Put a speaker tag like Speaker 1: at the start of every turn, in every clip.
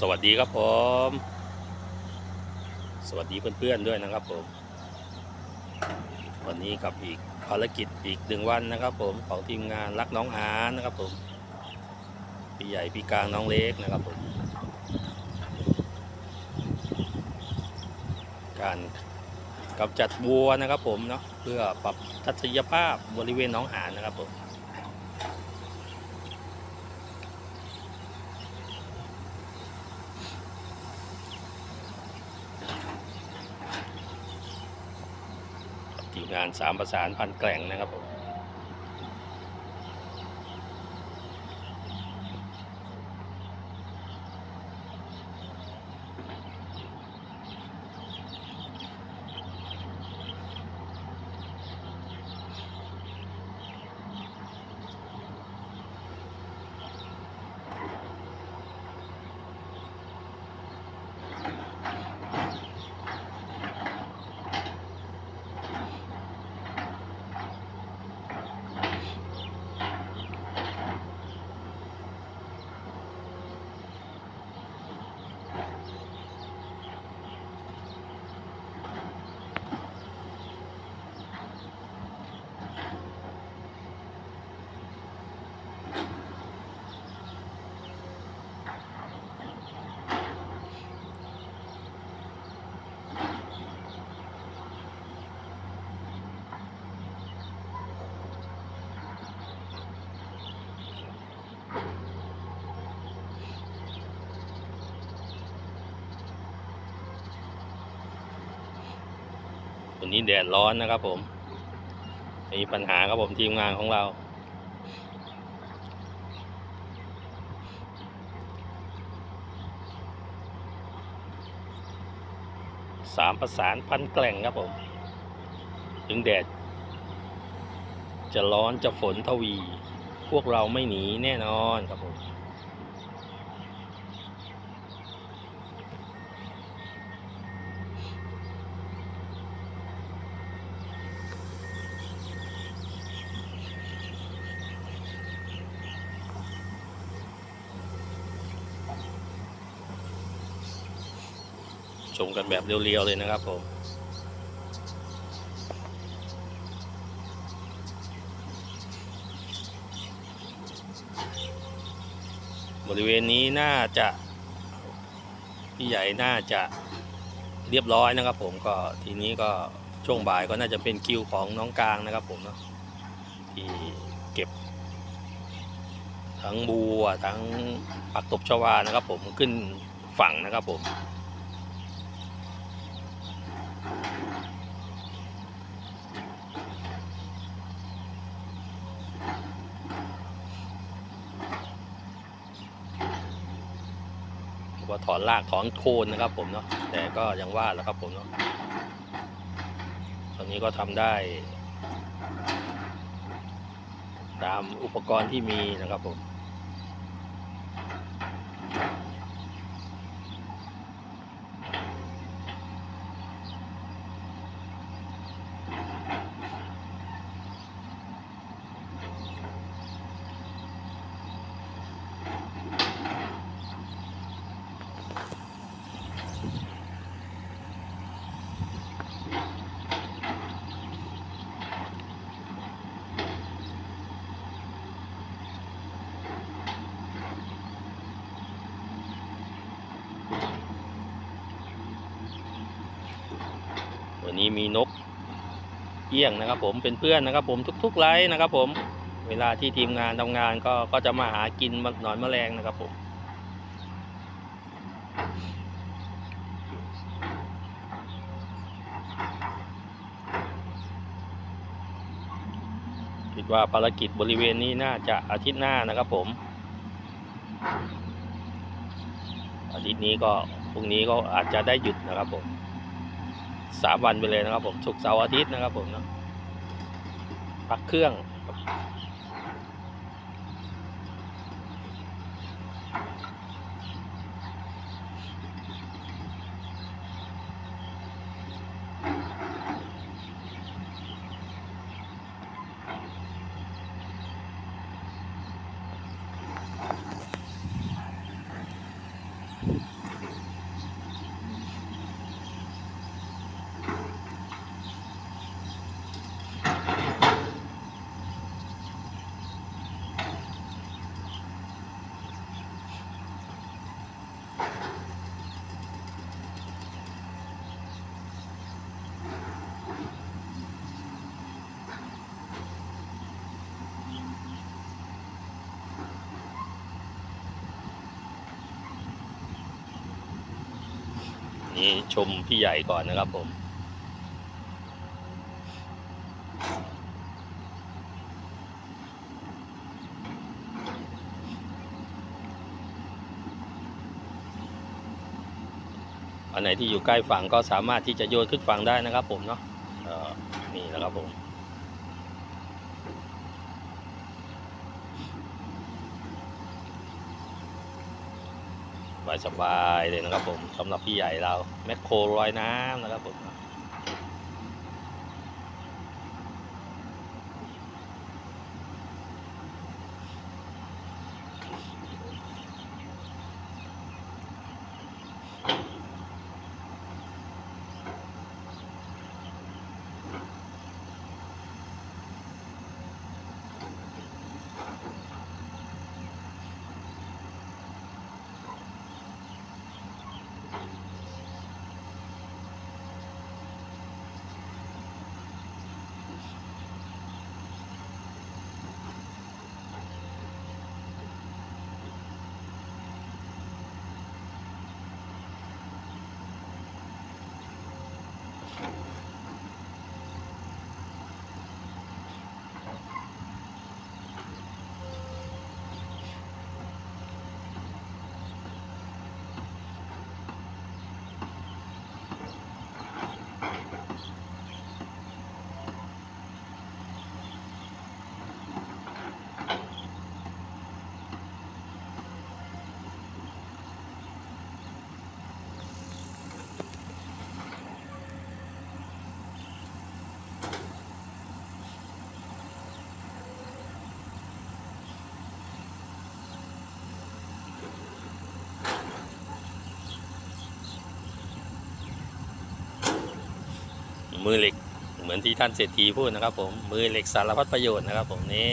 Speaker 1: สวัสดีครับผม สวัสดีเพื่อนๆด้วยนะครับผม วันนี้กับอีกภารกิจอีกหนึ่งวันนะครับ ผมของทีมงานรักน้องอาร์นะครับผมพี่ใหญ่พี่กลางน้องเล็กนะครับผม การกำจัดวัวนะครับผมเนาะเพื่อปรับทัศนียภาพบริเวณน้องหานนะครับผม ทีมงานสามประสานพันแกล่งนะครับผม วันนี้แดดร้อนนะครับผม มีปัญหาครับผมทีมงานของเรา สามประสานพันแกล่งครับผม ถึงแดด จะร้อนจะฝนทวี พวกเราไม่หนีแน่นอนครับผม ชมกันแบบเรียวๆเลยนะครับผมบริเวณนี้น่าจะพี่ใหญ่น่าจะเรียบร้อยนะครับผมก็ทีนี้ก็ช่วงบ่ายก็น่าจะเป็นคิวของน้องกลางนะครับผมเนาะที่เก็บ ทั้งบัวทั้งผักตบชวานะครับผมขึ้นฝั่งนะครับผม ถอนรากถอนโคนนะครับ ผมเนาะแต่ก็ยังว่าแหล้วครับผมเนาะตอนนี้ก็ทำได้ ตามอุปกรณ์ที่มีนะครับผม วันนี้มีนกเอี้ยงนะครับ ผมเป็นเพื่อนนะครับ ผมทุกๆไลฟ์นะครับ ผมเวลาที่ทีมงานทำงานก็ก็จะมาหากินหนอนแมลงนะครับผมคิดว่าภารกิจบริเวณนี้น่าจะอาทิตย์หน้านะครับผม อาทิตย์นี้ก็พรุ่งนี้ก็อาจจะได้หยุดนะครับผม สามวันไปเลยนะครับ ผมศุกร์เสาร์อาทิตย์นะครับ ผมเนาะพักเครื่อง Thank you. นี่ชมพี่ใหญ่ก่อนนะครับผม อันไหนที่อยู่ใกล้ฝั่งก็สามารถที่จะโยนขึ้นฝั่งได้นะครับผมเนาะนี่นะครับผม สบายๆเลยนะครับผมสำหรับพี่ใหญ่เราแมคโครลอยน้ำนะครับผม มือเหล็กเหมือนที่ท่านเศรษฐีพูดนะครับผมมือเหล็กสารพัดประโยชน์นะครับผมนี่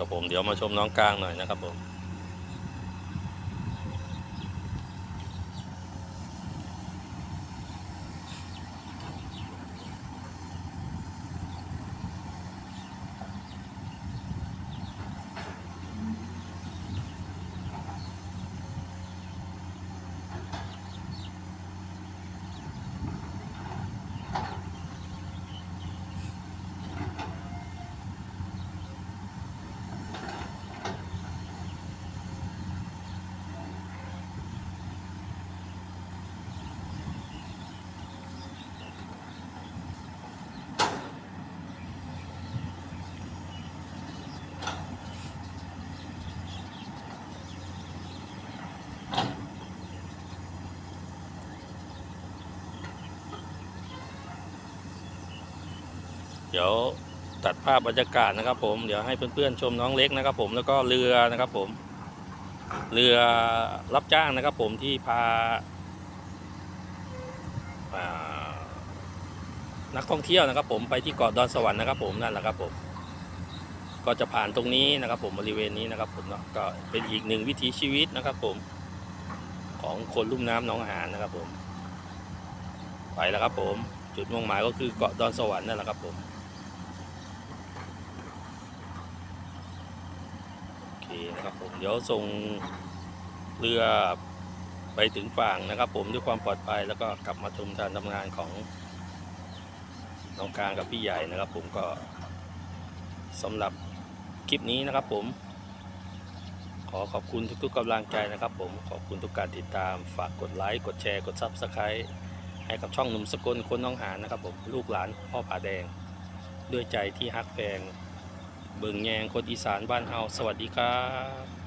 Speaker 1: ดี๋ยวผมเดี๋ยวมาชมน้องกลางหน่อยนะครับผม เดี๋ยวตัดภาพบรรยากาศนะครับ ผมเดี๋ยวให้เพื่อนๆชมน้องเล็กนะครับ ผมแล้วก็เรือนะครับ ผม เรือรับจ้างนะครับ ผมที่พาานักท่องเที่ยวนะครับ ผมไปที่เกาะดอนสวรรค์นะครับ ผมนั่นแหละครับ ผม ก็จะผ่านตรงนี้นะครับ ผมบริเวณนี้นะครับ ผมเนาะก็เป็นอีกหนึ่งวิถีชีวิตนะครับ ผม ของคนลุ่มน้ำหนองหานนะครับ ผม ไปแล้วครับ ผม จุดมุ่งหมายก็คือเกาะดอนสวรรค์นั่นแหละครับ ผม เคครับผมเดี๋ยวส่งเรือไปถึงฝั่งนะครับ ผมด้วยความปลอดภัยแล้วก็กลับมาชมการทำงานของน้องกลางกับพี่ใหญ่นะครับ ผมก็สำหรับคลิปนี้นะครับ ผม ขอขอบคุณทุกๆกำลังใจนะครับ ผมขอบคุณทุกการติดตามฝากกดไลค์กดแชร์กดซับสไครต์ให้กับช่องหนุ่มสกลคนน้องหานนะครับ ผมลูกหลานพ่อป่าแดง ด้วยใจที่ฮักแพง เบิ่งแยงคนอีสานบ้านเฮาสวัสดีครับ